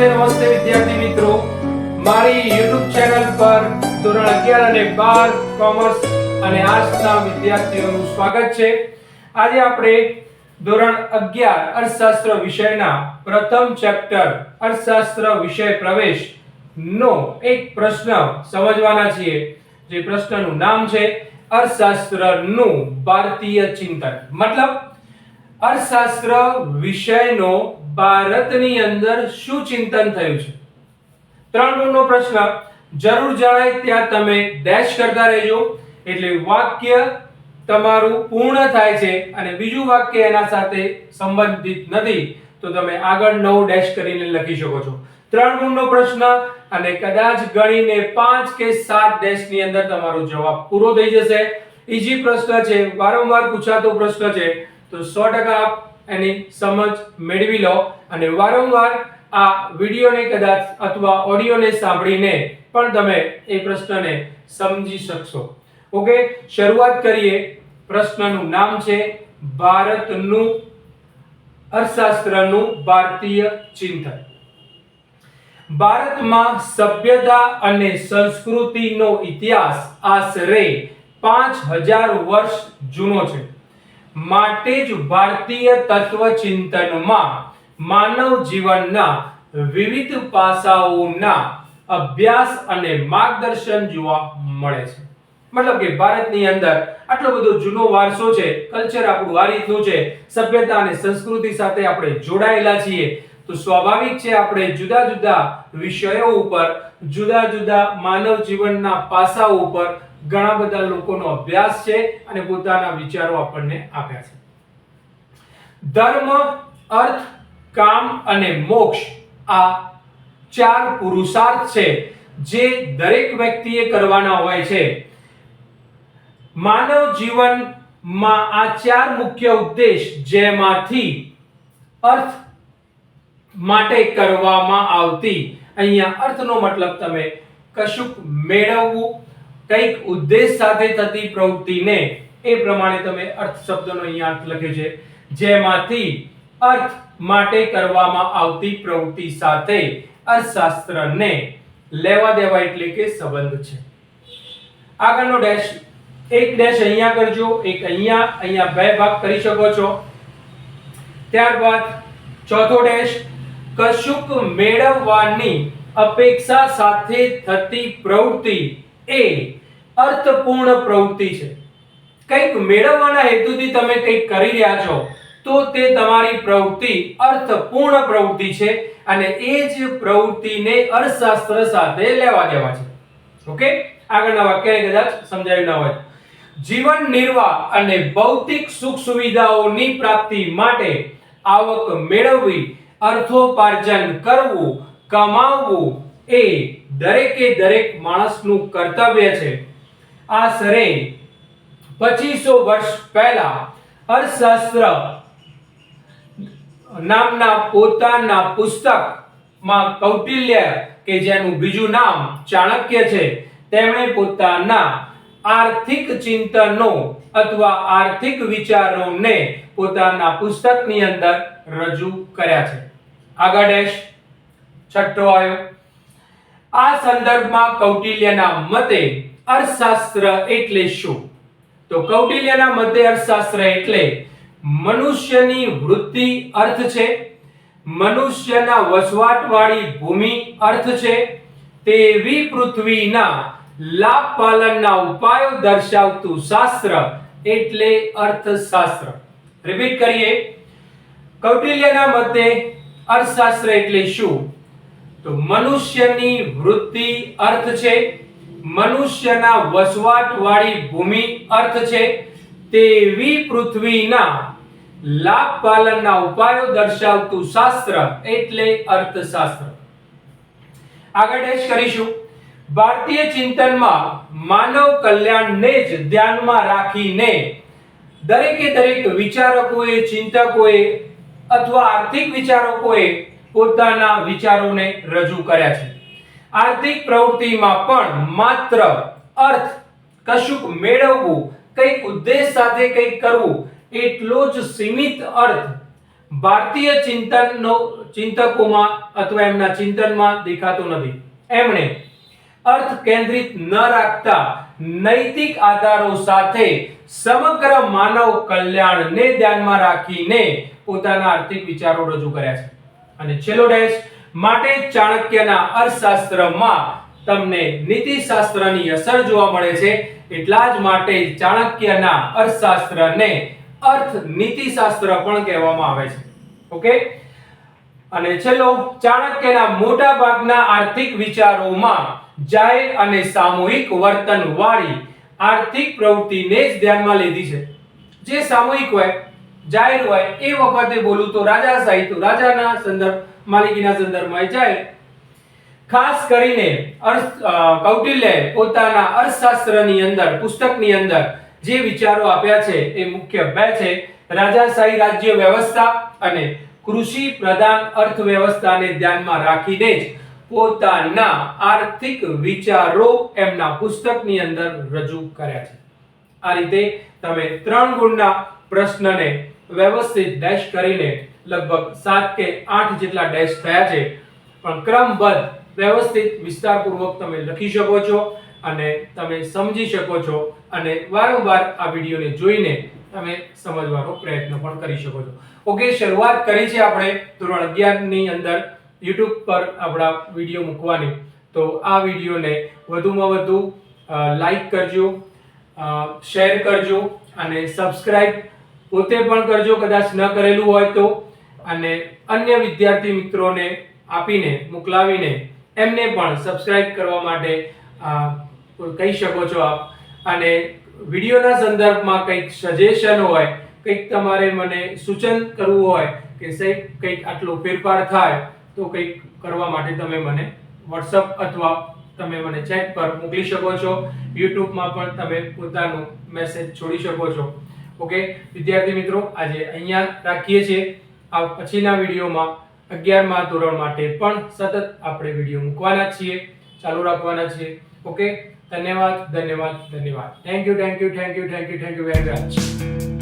નમસ્તે નમસ્તે વિદ્યાર્થી મિત્રો. મારી YouTube ચેનલ પર ધોરણ 11 અને 12 કોમર્સ અને આર્ટ્સના વિદ્યાર્થીઓનું સ્વાગત છે. આજે આપણે ધોરણ 11 અર્થશાસ્ત્ર વિષયના પ્રથમ ચેપ્ટર, અર્થશાસ્ત્ર વિષય પ્રવેશ નો એક પ્રશ્ન સમજવાના છીએ. જે પ્રશ્નનું નામ છે અર્થશાસ્ત્રનું ભારતીય ચિંતન. મતલબ, અર્થશાસ્ત્ર વિષયનો ભારતની અંદર શું ચિંતન થયું છે? ત્રણ ગુણનો પ્રશ્ન. જરૂર જણાય ત્યાં તમે ડેશ કરતા રહેજો. એટલે વાક્ય તમારું પૂર્ણ થાય છે અને બીજું વાક્ય એના સાથે સંબંધિત નથી. તો તમે આગળ નવ ડેશ કરીને લખી શકો છો. ત્રણ ગુણનો પ્રશ્ન. અને કદાચ ગણીને પાંચ કે સાત ડેશની અંદર તમારો જવાબ પૂરો થઈ જશે. ઈજી પ્રશ્ન છે. વારંવાર પૂછાતો પ્રશ્ન છે. તો સો ટકા એની સમજ મેળવી લો અને વારંવાર આ વિડીયોને કદાચ અથવા ઓડિયોને સાંભળીને પણ તમે એ પ્રશ્નને સમજી શકશો. ઓકે, શરૂઆત કરીએ. પ્રશ્નનું નામ છે ભારતનું અર્થશાસ્ત્રનું ભારતીય ચિંતન. ભારતમાં સભ્યતા અને સંસ્કૃતિનો ઇતિહાસ આશરે પાંચ હજાર વર્ષ જૂનો છે. માટે જ ભારતીય તત્વચિંતનમાં માનવ જીવનના વિવિધ પાસાઓના અભ્યાસ અને માર્ગદર્શન જોવા મળે છે. મતલબ કે ભારતની અંદર આટલો બધો જૂનો વારસો છે, કલ્ચર આપણું આ રીતનું છે, સભ્યતા અને સંસ્કૃતિ સાથે આપણે જોડાયેલા છીએ, તો સ્વાભાવિક છે આપણે જુદા જુદા વિષયો ઉપર, જુદા જુદા માનવ જીવનના પાસાઓ ઉપર ઘણા બધા લોકોનો અભ્યાસ છે અને પોતાના વિચારો આપણને આપ્યા છે. ધર્મ, અર્થ, કામ અને મોક્ષ આ ચાર પુરુષાર્થ છે જે દરેક વ્યક્તિએ કરવાના હોય છે. માનવ જીવનમાં આ ચાર મુખ્ય ઉદ્દેશ જેમાંથી અર્થ માટે કરવામાં આવતી, અહીંયા અર્થનો મતલબ તમે કશુંક મેળવવું કંઈક ઉદ્દેશ સાથે થતી પ્રવૃત્તિને એ પ્રમાણે તમે અર્થ શબ્દનો અહીંયા અર્થ લખ્યો છે. જેમાંથી અર્થ માટે કરવામાં આવતી પ્રવૃત્તિ સાથે અર્થશાસ્ત્રને લેવા દેવા એટલે કે સંબંધ છે. આગળનો ડેશ એક ડેશ અહીંયા કરજો, એક અહીંયા અહીંયા બે ભાગ કરી શકો છો. ત્યારબાદ ચોથો ડેશ કશુંક મેળવવાની અપેક્ષા સાથે થતી પ્રવૃત્તિ એ અર્થપૂર્ણ પ્રવૃત્તિ છે. કંઈક મેળવવાના હેતુથી તમે કંઈક કરી રહ્યા છો, તો તે તમારી પ્રવૃત્તિ અર્થપૂર્ણ પ્રવૃત્તિ છે અને એ જ પ્રવૃત્તિને અર્થશાસ્ત્ર સાથે લેવા દેવા છે. ઓકે? આગળના વાક્યને કદાચ સમજાવી ન હોય. જીવન નિર્વાહ અને ભૌતિક સુખ સુવિધાઓની પ્રાપ્તિ માટે આવક મેળવવી, અર્થોપાર્જન કરવું, કમાવવું એ દરેકે દરેક માણસનું કર્તવ્ય છે. આશરે પચીસો વર્ષ પહેલા અર્થશાસ્ત્ર નામના પોતાના પુસ્તકમાં કૌટિલ્ય કે જેનું બીજું નામ ચાણક્ય છે, તેમણે પોતાના આર્થિક ચિંતનો અથવા આર્થિક વિચારોને પોતાના પુસ્તકની અંદર રજૂ કર્યા છે. આગળ ડેશ, છઠ્ઠો આવ્યો. આ સંદર્ભમાં કૌટિલ્યના મતે અર્થશાસ્ત્ર એટલે શું? તો કૌટિલ્યના મતે અર્થશાસ્ત્ર એટલે મનુષ્યની વૃત્તિ અર્થ છે, મનુષ્યના વસવાટવાળી ભૂમિ અર્થ છે, તેવી પૃથ્વીના લાભ પાલનના ઉપાયો દર્શાવતું શાસ્ત્ર એટલે અર્થશાસ્ત્ર. રિપીટ કરીએ. કૌટિલ્યના મતે અર્થશાસ્ત્ર એટલે શું? તો મનુષ્યની વૃત્તિ અર્થ છે મનુષ્યના વસવાટવાળી ભૂમિ અર્થ છે, તેવી પૃથ્વીના લાભ પાલનના ઉપાયો દર્શાવતું શાસ્ત્ર એટલે અર્થશાસ્ત્ર. આગળ એ કરીશું. ભારતીય ચિંતનમાં માનવ કલ્યાણને જ ધ્યાનમાં રાખીને દરેકે દરેક વિચારકોએ, ચિંતકોએ અથવા આર્થિક વિચારકોએ પોતાના વિચારોને રજૂ કર્યા છે. આર્થિક પ્રવૃત્તિમાં પણ માત્ર અર્થ કશુંક મેળવવું, કંઈક ઉદ્દેશ સાથે કંઈક કરવું, એટલો જ સીમિત અર્થ ભારતીય ચિંતનનો, ચિંતકોમાં અથવા એમના ચિંતનમાં દેખાતો નથી. એમણે અર્થ કેન્દ્રિત ન રાખતા નૈતિક આધારો સાથે સમગ્ર માનવ કલ્યાણને ધ્યાનમાં રાખીને પોતાના આર્થિક વિચારો રજૂ કર્યા છે. અને છેલ્લો ડેશ માટે ચાણક્યના અર્થશાસ્ત્રમાં તમને નીતિશાસ્ત્રની અસર જોવા મળે છે. એટલા જ માટે ચાણક્યના અર્થશાસ્ત્રને અર્થ નીતિશાસ્ત્ર પણ કહેવામાં આવે છે. ઓકે અને છેલ્લો, ચાણક્યના મોટા ભાગના આર્થિક વિચારોમાં જાહેર અને સામૂહિક વર્તન વાળી આર્થિક પ્રવૃત્તિને જ ધ્યાનમાં લીધી છે. જે સામૂહિક હોય, જાહેર હોય, એ વખતે બોલું તો રાજાશાહી તો રાજાના સંદર્ભ માલિકીના સંદર્ભમાં જાય. ખાસ કરીને અર્થ કૌટિલ્ય પોતાના અર્થશાસ્ત્રની અંદર, પુસ્તકની અંદર જે વિચારો આપ્યા છે એ મુખ્ય બે છે. રાજાશાહી રાજ્ય વ્યવસ્થા અને કૃષિ પ્રધાન અર્થવ્યવસ્થાને ધ્યાનમાં રાખીને જ પોતાના આર્થિક વિચારો એમના પુસ્તકની અંદર રજૂ કર્યા છે. આ રીતે તમે ત્રણ ગુણના પ્રશ્નને વ્યવસ્થિત ડેશ કરીને લગભગ સાત કે આઠ જેટલા ડેશ થયા છે. પણ ક્રમબદ્ધ, વ્યવસ્થિત, વિસ્તારપૂર્વક તમે લખી શકો છો અને તમે સમજી શકો છો અને વારંવાર આ વિડીયોને જોઈને તમે સમજવાનો પ્રયત્ન પણ કરી શકો છો. ઓકે, શરૂઆત કરી છે આપણે ધોરણ અગિયારની અંદર યુટ્યુબ પર આપણા વીડિયો મૂકવાની. તો આ વિડીયોને વધુમાં વધુ લાઈક કરજો શેર કરજો અને સબસ્ક્રાઈબ પોતે પણ કરજો. કદાચ ન કરેલું હોય તો અને અન્ય વિદ્યાર્થી મિત્રોને આપીને, મોકલાવીને એમને પણ સબસ્ક્રાઇબ કરવા માટે કહી શકો છો આપ. અને વિડીયોના સંદર્ભમાં કંઈક સજેશન હોય, કંઈક તમારે મને સૂચન કરવું હોય કે સાહેબ કંઈક આટલો ફેરફાર થાય, તો કંઈક કરવા માટે તમે મને વોટ્સઅપ અથવા તમે મને ચેટ પર મોકલી શકો છો. યુટ્યુબમાં પણ તમે પોતાનું મેસેજ છોડી શકો છો. ઓકે વિદ્યાર્થી મિત્રો, આજે અહીંયા રાખીએ છીએ. આ પછીના વિડીયોમાં અગિયારમા ધોરણ માટે પણ સતત આપણે વીડિયો મૂકવાના છીએ. ચાલુ રાખવાના છીએ. ઓકે? ધન્યવાદ ધન્યવાદ ધન્યવાદ. Thank you thank you thank you thank you thank you very much